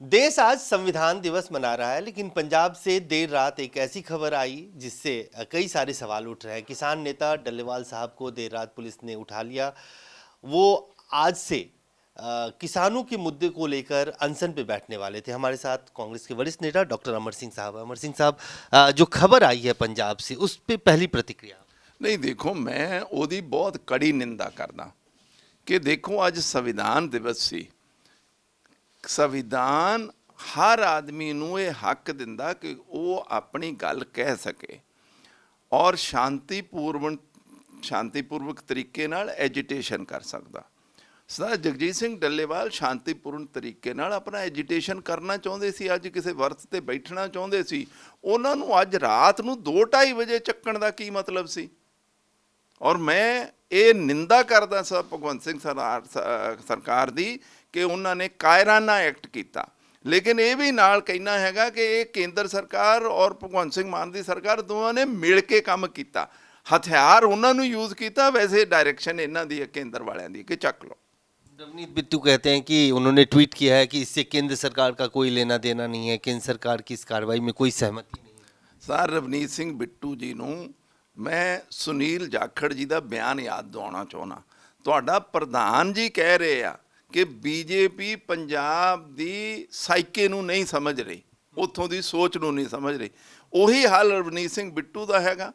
देश आज संविधान दिवस मना रहा है लेकिन पंजाब से देर रात एक ऐसी खबर आई जिससे कई सारे सवाल उठ रहे हैं किसान नेता डल्लेवाल साहब को देर रात पुलिस ने उठा लिया वो आज से अ, किसानों के मुद्दे को लेकर अनशन पे बैठने वाले थे हमारे साथ कांग्रेस के वरिष्ठ नेता डॉक्टर अमर सिंह साहब हैं। अमर सिंह साहब अ, जो खबर आई है पंजाब से उस पे पहली प्रतिक्रिया ਨਹੀਂ ਦੇਖੋ ਮੈਂ ਉਹਦੀ ਬਹੁਤ ਕੜੀ ਨਿੰਦਾ ਕਰਦਾ ਕਿ ਦੇਖੋ ਅੱਜ ਸੰਵਿਧਾਨ ਦਿਵਸ ਸੀ ਸੰਵਿਧਾਨ ਹਰ ਆਦਮੀ ਨੂੰ ਇਹ ਹੱਕ ਦਿੰਦਾ ਕਿ ਉਹ ਆਪਣੀ ਗੱਲ ਕਹਿ ਸਕੇ ਔਰ ਸ਼ਾਂਤੀਪੂਰਵਕ ਸ਼ਾਂਤੀਪੂਰਵਕ ਤਰੀਕੇ ਨਾਲ ਐਜੀਟੇਸ਼ਨ ਕਰ ਸਕਦਾ। ਸਰਦਾਰ ਜਗਜੀਤ ਸਿੰਘ ਡੱਲੇਵਾਲ ਸ਼ਾਂਤੀਪੂਰਨ ਤਰੀਕੇ ਨਾਲ ਆਪਣਾ ਐਜੀਟੇਸ਼ਨ ਕਰਨਾ ਚਾਹੁੰਦੇ ਸੀ, ਅੱਜ ਕਿਸੇ ਵਰਤ ਤੇ ਬੈਠਣਾ ਚਾਹੁੰਦੇ ਸੀ, ਉਹਨਾਂ ਨੂੰ ਅੱਜ ਰਾਤ ਨੂੰ 2:30 ਵਜੇ ਚੱਕਣ ਦਾ ਕੀ ਮਤਲਬ ਸੀ? ਔਰ ਮੈਂ ਇਹ ਨਿੰਦਾ ਕਰਦਾ ਸਰ ਭਗਵੰਤ ਸਿੰਘ ਸਰਦਾਰ ਸ- ਸਰਕਾਰ ਦੀ ਕਿ ਉਹਨਾਂ ਨੇ ਕਾਇਰਾਨਾ ਐਕਟ ਕੀਤਾ ਲੇਕਿਨ ਇਹ ਵੀ ਨਾਲ ਕਹਿਣਾ ਹੈਗਾ ਕਿ ਇਹ ਕੇਂਦਰ ਸਰਕਾਰ ਔਰ ਭਗਵੰਤ ਸਿੰਘ ਮਾਨ ਦੀ ਸਰਕਾਰ ਦੋਵਾਂ ਨੇ ਮਿਲ ਕੇ ਕੰਮ ਕੀਤਾ ਹਥਿਆਰ ਉਹਨਾਂ ਨੂੰ ਯੂਜ਼ ਕੀਤਾ ਵੈਸੇ ਡਾਇਰੈਕਸ਼ਨ ਇਹਨਾਂ ਦੀ ਹੈ ਕੇਂਦਰ ਵਾਲਿਆਂ ਦੀ ਕਿ ਚੱਕ ਲਓ नवनीत बिट्टू कहते हैं कि उन्होंने ट्वीट किया है कि इससे केंद्र सरकार का कोई लेना देना नहीं है केंद्र सरकार की इस कार्रवाई में कोई सहमति नहीं है ਸਰ ਰਵਨੀਤ ਸਿੰਘ ਬਿੱਟੂ ਜੀ ਨੂੰ ਮੈਂ ਸੁਨੀਲ ਜਾਖੜ ਜੀ ਦਾ ਬਿਆਨ ਯਾਦ ਦਿਵਾਉਣਾ ਚਾਹੁੰਦਾ। ਤੁਹਾਡਾ ਪ੍ਰਧਾਨ ਜੀ ਕਹਿ ਰਹੇ ਆ ਕਿ ਬੀਜੇਪੀ ਪੰਜਾਬ ਦੀ ਸਾਈਕੇ ਨੂੰ ਨਹੀਂ ਸਮਝ ਰਹੀ, ਉੱਥੋਂ ਦੀ ਸੋਚ ਨੂੰ ਨਹੀਂ ਸਮਝ ਰਹੀ। ਉਹੀ ਹਾਲ ਰਵਨੀਤ ਸਿੰਘ ਬਿੱਟੂ ਦਾ ਹੈਗਾ,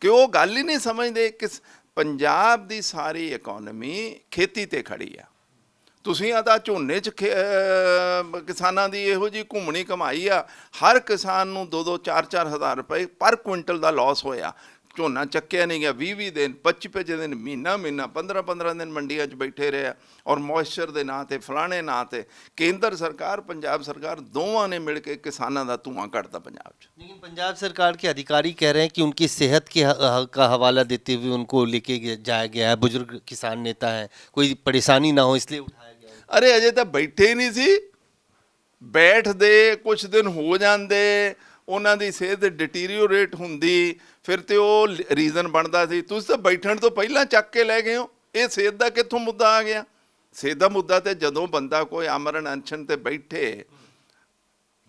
ਕਿ ਉਹ ਗੱਲ ਹੀ ਨਹੀਂ ਸਮਝਦੇ ਕਿ ਪੰਜਾਬ ਦੀ ਸਾਰੀ ਇਕਨੋਮੀ ਖੇਤੀ ਤੇ ਖੜੀ ਆ। ਤੁਸੀਂ ਆ ਤਾਂ ਝੋਨੇ ਚ ਖੇ- ਕਿਸਾਨਾਂ ਦੀ ਇਹੋ ਜੀ ਘੁੰਮਣੀ ਕਮਾਈ ਆ, ਹਰ ਕਿਸਾਨ ਨੂੰ 2-2 4-4 ਹਜ਼ਾਰ ਰੁਪਏ ਪਰ ਕੁਇੰਟਲ ਦਾ ਲਾਸ ਹੋਇਆ। ਝੋਨਾ ਚੱਕਿਆ ਨਹੀਂ ਗਿਆ 20-20 ਦਿਨ 25-25 ਦਿਨ ਮਹੀਨਾ ਮਹੀਨਾ 15-15 ਦਿਨ ਮੰਡੀਆਂ 'ਚ ਬੈਠੇ ਰਹੇ ਆ ਔਰ ਮੋਇਸਚਰ ਦੇ ਨਾਂ ਤੇ ਫਲਾਣੇ ਨਾਂ ਤੇ ਕੇਂਦਰ ਸਰਕਾਰ ਪੰਜਾਬ ਸਰਕਾਰ ਦੋਵਾਂ ਨੇ ਮਿਲ ਕੇ ਕਿਸਾਨਾਂ ਦਾ ਧੂਆਂ ਕੱਢਤਾ ਪੰਜਾਬ 'ਚ लेकिन पंजाब सरकार के अधिकारी कह रहे हैं कि उनकी सेहत के ह- का हवाला देते हुए उनको लेके गे- जाया गया है बुजुर्ग किसान नेता हैं कोई परेशानी ना हो इसलिए उठाया गया है ਅਰੇ ਅਜੇ ਤਾਂ ਬੈਠੇ ਹੀ ਨਹੀਂ ਸੀ ਬੈਠਦੇ ਕੁਝ ਦਿਨ ਹੋ ਜਾਂਦੇ ਉਹਨਾਂ ਦੀ ਸਿਹਤ ਡਿਟੀਰੀਓਰੇਟ ਹੁੰਦੀ, ਫਿਰ ਤੇ ਉਹ ਰੀਜ਼ਨ ਬਣਦਾ ਸੀ। ਤੁਸੀਂ ਤਾਂ ਬੈਠਣ ਤੋਂ ਪਹਿਲਾਂ ਚੱਕ ਕੇ ਲੈ ਗਏ ਹੋ। ਇਹ ਸਿਹਤ ਦਾ ਕਿੱਥੋਂ ਮੁੱਦਾ ਆ ਗਿਆ? ਸਿਹਤ ਦਾ ਮੁੱਦਾ ਤੇ ਜਦੋਂ ਬੰਦਾ ਕੋਈ ਅਮਰਨ ਅਨਸ਼ਨ ਤੇ ਬੈਠੇ,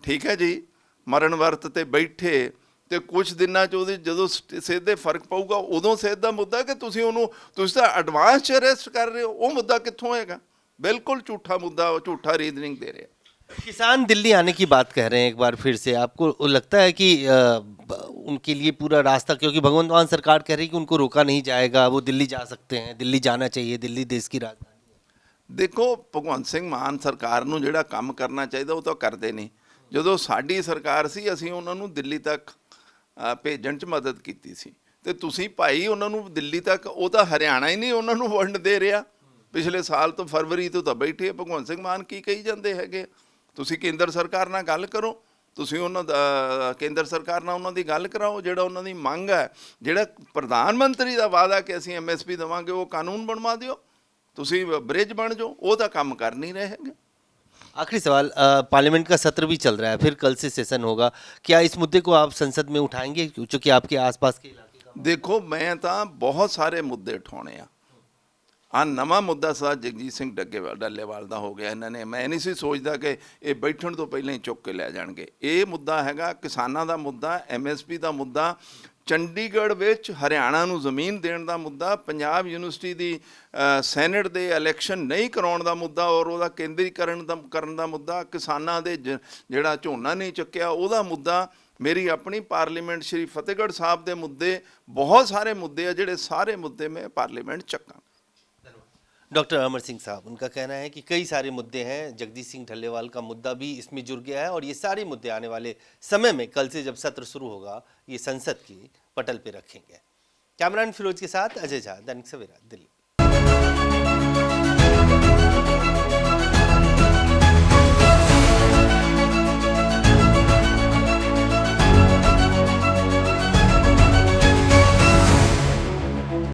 ਠੀਕ ਹੈ ਜੀ, ਮਰਨ ਵਰਤ ਤੇ ਬੈਠੇ, ਤੇ ਕੁਝ ਦਿਨਾਂ ਚ ਉਹਦੀ ਜਦੋਂ ਸ- ਸਿਹਤ ਦੇ ਫ਼ਰਕ ਪਊਗਾ, ਉਦੋਂ ਸਿਹਤ ਦਾ ਮੁੱਦਾ ਕਿ ਤੁਸੀਂ ਉਹਨੂੰ, ਤੁਸੀਂ ਤਾਂ ਐਡਵਾਂਸ ਚ ਅਰੈਸਟ ਕਰ ਰਹੇ ਹੋ, ਉਹ ਮੁੱਦਾ ਕਿੱਥੋਂ ਹੈਗਾ? ਬਿਲਕੁਲ ਝੂਠਾ ਮੁੱਦਾ ਉਹ ਝੂਠਾ ਰੀਜ਼ਨਿੰਗ ਦੇ ਰਿਹਾ। किसान दिल्ली आने की बात कह रहे हैं एक बार फिर से आपको लगता है कि अ, ब- उनके लिए पूरा रास्ता क्योंकि भगवंत मान सरकार कह रही है कि उनको रोका नहीं जाएगा वो दिल्ली जा सकते हैं दिल्ली जाना चाहिए दिल्ली देश की राजधानी है ਦੇਖੋ ਭਗਵੰਤ ਸਿੰਘ ਮਾਨ ਸਰਕਾਰ ਨੂੰ ਜਿਹੜਾ ਕੰਮ ਕਰਨਾ ਚਾਹੀਦਾ ਉਹ ਤਾਂ ਕਰਦੇ ਨਹੀਂ ਜਦੋਂ ਸਾਡੀ ਸਰਕਾਰ ਸੀ ਅਸੀਂ ਉਹਨਾਂ ਨੂੰ ਦਿੱਲੀ ਤੱਕ ਅ, ਭੇਜਣ 'ਚ ਮਦਦ ਕੀਤੀ ਸੀ ਤੇ ਤੁਸੀਂ ਭਾਈ ਉਹਨਾਂ ਨੂੰ ਦਿੱਲੀ ਤੱਕ ਉਹ ਤਾਂ ਹਰਿਆਣਾ ਹੀ ਨਹੀਂ ਉਹਨਾਂ ਨੂੰ ਵੰਡ ਦੇ ਰਿਹਾ ਪਿਛਲੇ ਸਾਲ ਤੋਂ ਫਰਵਰੀ ਤੋਂ ਤਾਂ ਬੈਠੇ ਆ। ਭਗਵੰਤ ਸਿੰਘ ਮਾਨ ਕੀ ਕਹੀ ਜਾਂਦੇ ਹੈਗੇ ਤੁਸੀਂ ਕੇਂਦਰ ਸਰਕਾਰ ਨਾਲ ਗੱਲ ਕਰੋ ਤੁਸੀਂ ਉਹਨਾਂ ਦਾ ਕੇਂਦਰ ਸਰਕਾਰ ਨਾਲ ਉਹਨਾਂ ਦੀ ਗੱਲ ਕਰਾਓ ਜਿਹੜਾ ਉਹਨਾਂ ਦੀ ਮੰਗ ਹੈ ਜਿਹੜਾ ਪ੍ਰਧਾਨ ਮੰਤਰੀ ਦਾ ਵਾਅਦਾ ਕਿ ਅਸੀਂ ਐਮਐਸਪੀ ਦੇਵਾਂਗੇ ਉਹ ਕਾਨੂੰਨ ਬਣਵਾ ਦਿਓ ਤੁਸੀਂ ਬ੍ਰਿਜ ਬਣ ਜਾਓ ਉਹ ਤਾਂ ਕੰਮ ਕਰ ਨਹੀਂ ਰਹੇ ਹੈਗੇ आखिरी सवाल अ, पार्लियामेंट का सत्र भी चल रहा है फिर कल से सेशन होगा क्या इस मुद्दे को आप संसद में उठाएंगे क्योंकि आपके आसपास के इलाके का ਦੇਖੋ ਮੈਂ ਤਾਂ ਬਹੁਤ ਸਾਰੇ ਮੁੱਦੇ ਉਠਾਉਣੇ ਆ ਨਵਾਂ ਮੁੱਦਾ ਸਾ ਜਗਜੀਤ ਸਿੰਘ ਡੱਗੇਵਾਲ ਡੱਲੇਵਾਲ ਦਾ ਹੋ ਗਿਆ। ਇਹਨਾਂ ਨੇ ਮੈਂ ਨਹੀਂ ਸੀ ਸੋਚਦਾ ਕਿ ਇਹ ਬੈਠਣ ਤੋਂ ਪਹਿਲਾਂ ਹੀ ਚੁੱਕ ਕੇ ਲੈ ਜਾਣਗੇ। ਇਹ ਮੁੱਦਾ ਹੈਗਾ ਕਿਸਾਨਾਂ ਦਾ ਮੁੱਦਾ ਐਮਐਸਪੀ ਦਾ ਮੁੱਦਾ ਚੰਡੀਗੜ੍ਹ ਵਿੱਚ ਹਰਿਆਣਾ ਨੂੰ ਜ਼ਮੀਨ ਦੇਣ ਦਾ ਮੁੱਦਾ ਪੰਜਾਬ ਯੂਨੀਵਰਸਿਟੀ ਦੀ ਅ, ਸੈਨੇਟ ਦੇ ਇਲੈਕਸ਼ਨ ਨਹੀਂ ਕਰਾਉਣ ਦਾ ਮੁੱਦਾ ਔਰ ਉਹਦਾ ਕੇਂਦਰੀਕਰਨ ਦਾ ਕਰਨ ਦਾ ਮੁੱਦਾ ਕਿਸਾਨਾਂ ਦੇ ਜ- ਜਿਹੜਾ ਝੋਨਾ ਨਹੀਂ ਚੱਕਿਆ ਉਹਦਾ ਮੁੱਦਾ ਮੇਰੀ ਆਪਣੀ ਪਾਰਲੀਮੈਂਟ ਸ਼੍ਰੀ ਫਤਿਹਗੜ੍ਹ ਸਾਹਿਬ ਦੇ ਮੁੱਦੇ ਬਹੁਤ ਸਾਰੇ ਮੁੱਦੇ ਆ ਜਿਹੜੇ ਸਾਰੇ ਮੁੱਦੇ ਮੈਂ ਪਾਰਲੀਮੈਂਟ ਚੱਕਾਂ डॉक्टर अमर सिंह साहब, उनका कहना है कि कई सारे मुद्दे हैं, जगदीश सिंह ढल्लेवाल का मुद्दा भी इसमें जुड़ गया है और ये सारे मुद्दे आने वाले समय में कल से जब सत्र शुरू होगा, ये संसद के पटल पर रखेंगे। कैमरान फिरोज के साथ अजय झा, दैनिक सवेरा, दिल्ली।